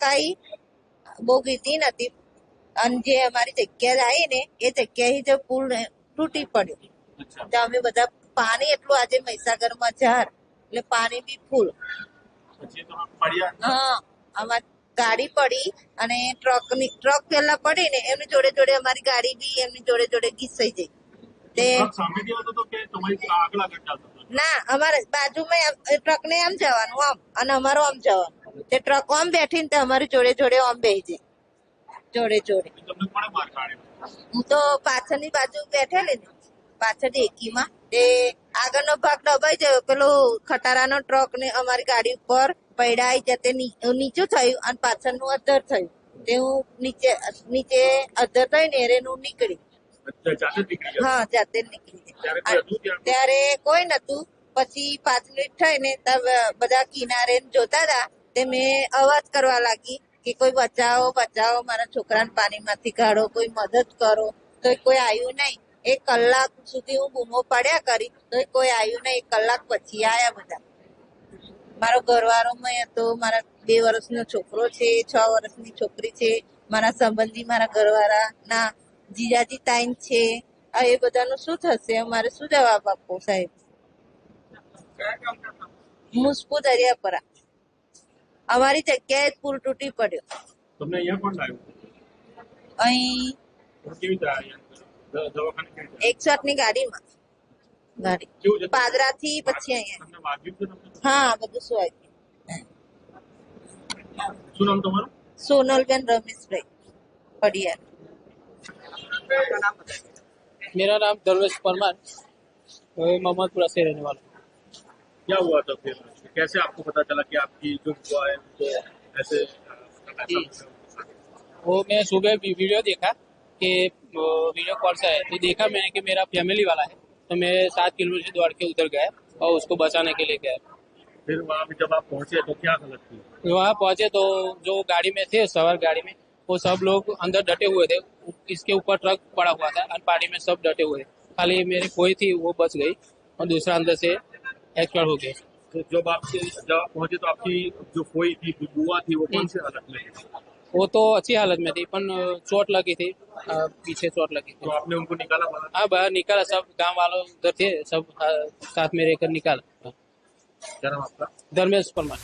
કાંઈ બહુ ગીતી નથી. અને જે અમારી જગ્યા આવી ને એ જગ્યાએ જે પુલ તૂટી પડ્યો. તો અમે બધા પાણી એટલું આજે મહીસાગરમાં જાર એટલે પાણી બી ફૂલ. હા અમાર ગાડી પડી અને ટ્રકની ટ્રક પેલા પડી ને એમની જોડે જોડે અમારી ગાડી બી એમની જોડે જોડે ઘીસાઈ હતો ના અમારે બાજુમાં ટ્રક ને આમ જવાનું આમ અને અમારો આમ જવાનું. તે ટ્રક ઓમ બેઠી ને તે અમારી જોડે જોડે ઓમ બેહી જાય. જોડે જોડે. હું તો પાછળની બાજુ બેઠેલી ને પાછળ એકીમાં તે આગળનો ભાગ દબાઈ ગયો પેલો ખટારાનો ટ્રક ને અમારી ગાડી ઉપર પડાઈ જતે નીચું થયું અને પાછળનું અધર થયું. તે હું નીચે નીચે અધર થઈને એરેનું નીકળી. હા જાતે નીકળી. ત્યારે કોઈ નતું. પછી પાંચ મિનિટ થઈને તબ બધા કિનારે જોતા હતા. તે મેં અવાજ કરવા લાગી કે કોઈ બચાવો બચાવો, મારા છોકરાને પાણીમાંથી કાઢો, કોઈ મદદ કરો. તો કોઈ આવ્યું નહીં. એક કલાક સુધી હું બૂમો પડ્યા કરી, તો કોઈ આવ્યું નહીં. એક કલાક પછી આવ્યા બધા. મારો ઘરવાળો હતો મારા બે વર્ષનો છોકરો છે, છ વર્ષની છોકરી છે. મારા સંબંધી મારા ઘરવાળા ના જીજાજી તાઈન છે. આ એ બધાનું શું થશે? અમારે શું જવાબ આપવો સાહેબ? મુસ્કુ દરિયાપરા અમારી જગ્યાએ જ પુલ તૂટી પડ્યો તમને અહીંયા કોણ લાવ્યું અહીં કેવી રીતે આવ્યા દ- દવાખાને કેવી રીતે એકસો આઠની ગાડીમાં ગાડી કેવું છે પાદરાથી પછી અહીંયા તમને વાગ્યું છે તમને હા બધું શું આવ્યું શું નામ તમારું સોનલબેન રમેશભાઈ પડિયાર मेरा नाम धर्मेश परमार मैं मोहम्मदपुरा से रहने वाला हूँ क्या हुआ था फिर कैसे आपको पता चला कि आपकी जो हुआ है तो ऐसे वो मैं सुबह वीडियो देखा कि वीडियो कॉल से है तो देखा मैंने कि मेरा फैमिली वाला है तो मैं सात किलोमीटर दौड़ के उधर गया और उसको बचाने के लिए गया। फिर वहाँ पे जब आप पहुँचे तो क्या हालत थी वहाँ पहुँचे तो जो गाड़ी में थे सवार गाड़ी में वो सब लोग अंदर डटे हुए थे। इसके ऊपर ट्रक पड़ा हुआ था और पानी में सब डटे हुए थे। खाली मेरी कोई थी वो बच गई और दूसरा अंदर से एक्सपायर हो गया। तो जब आपके जब आप पहुँचे तो आपकी जो खोई थी बुआ थी वो कौन सी हालत में थी? वो तो अच्छी हालत में थी पर चोट लगी थी पीछे चोट लगी थी। तो आपने उनको निकाला हाँ बाहर निकाला सब गाँव वालों उधर थे सब साथ में रहकर निकाला। क्या नाम आपका? धर्मेश परमार।